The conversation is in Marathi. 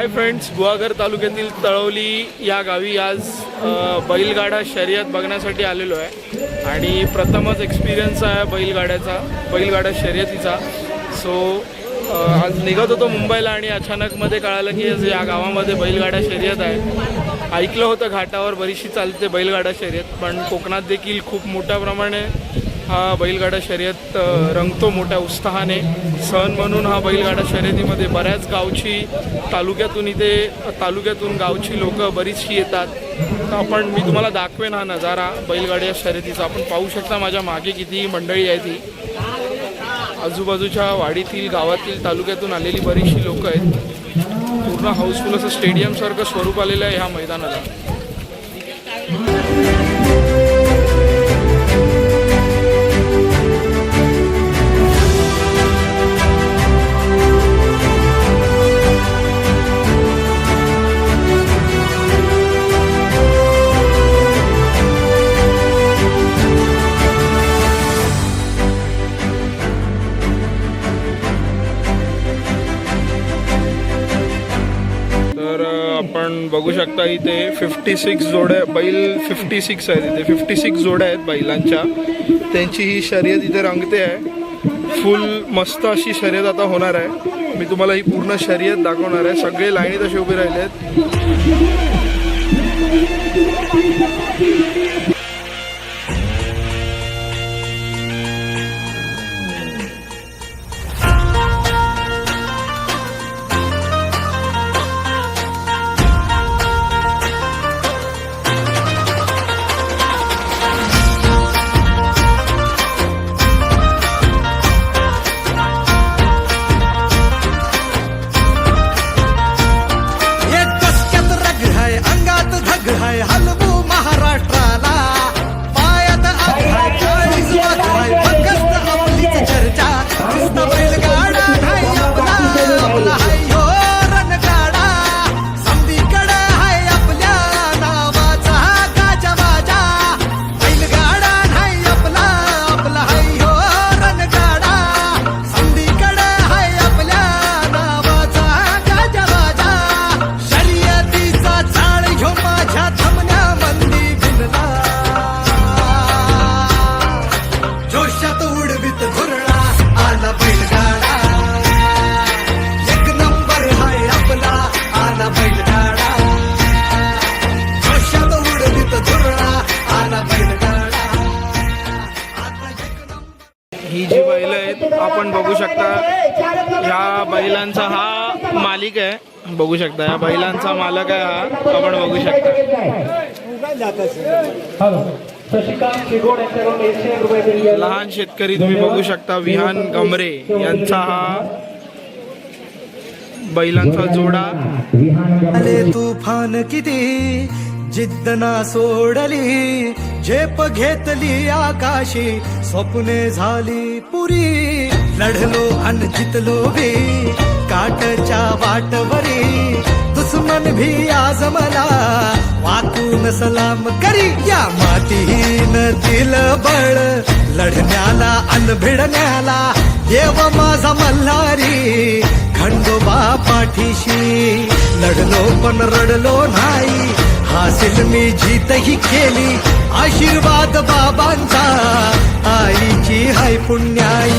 हाय फ्रेंड्स गुहागर तालुक्यातील तळवली या गावी आज बैलगाडा शर्यत बघण्यासाठी आलेलो आहे. आणि प्रथमच एक्सपिरियन्स आहे बैलगाड्याचा बैलगाडा शर्यतीचा. सो आज निघत होतो मुंबईला आणि अचानकमध्ये कळालं की या गावामध्ये बैलगाडा शर्यत आहे. ऐकलं होतं घाटावर बरीचशी चालते बैलगाडा शर्यत पण कोकणात देखील खूप मोठ्या प्रमाणे हा बैलगाडा शर्यत रंगतो मोठ्या उत्साहाने. सण म्हणून हा बैलगाडा शर्यतीमध्ये बऱ्याच गावची तालुक्यातून इथे तालुक्यातून गावची लोकं बरीचशी येतात. तर आपण मी तुम्हाला दाखवेन हा नजारा बैलगाड्या शर्यतीचा. आपण पाहू शकता माझ्या मागे किती मंडळी आहे ती आजूबाजूच्या वाडीतील गावातील तालुक्यातून आलेली बरीचशी लोकं आहेत. पूर्ण हाऊसफुल असं स्टेडियमसारखं स्वरूप आलेलं आहे ह्या मैदानाला. आपण बघू शकता इथे फिफ्टी सिक्स जोड्या बैल फिफ्टी सिक्स आहेत इथे. फिफ्टी सिक्स जोड्या आहेत बैलांच्या. त्यांची ही शर्यत इथे रंगते आहे. फुल मस्त अशी शर्यत आता होणार आहे. मी तुम्हाला ही पूर्ण शर्यत दाखवणार आहे. सगळे लाईनीत असे उभे राहिले आहेत आपण बघू शकता ह्या बैलांचा हा मालिक आहे. बघू शकता या बैलांचा मालक आहे हा. आपण बघू शकता. लहान शेतकरी तुम्ही बघू शकता विहान गमरे यांचा हा बैलांचा जोडा. अरे तुफान किती जिद्द ना सोडली झेप घेतली आकाशी स्वप्ने झाली पुरी. लढलो अन जितलो भी काटच्या वाटवरी. दुश्मन भी आज मला वाकून सलाम करी. या मातीहीन दिल बळ लढण्याला अन भिडण्याला देव माझा मल्हारी खंडोबा पाठीशी. लढलो पण रडलो नाही हासिल मी जीतही केली. आशीर्वाद बाबांचा आईची हाय पुण्याई.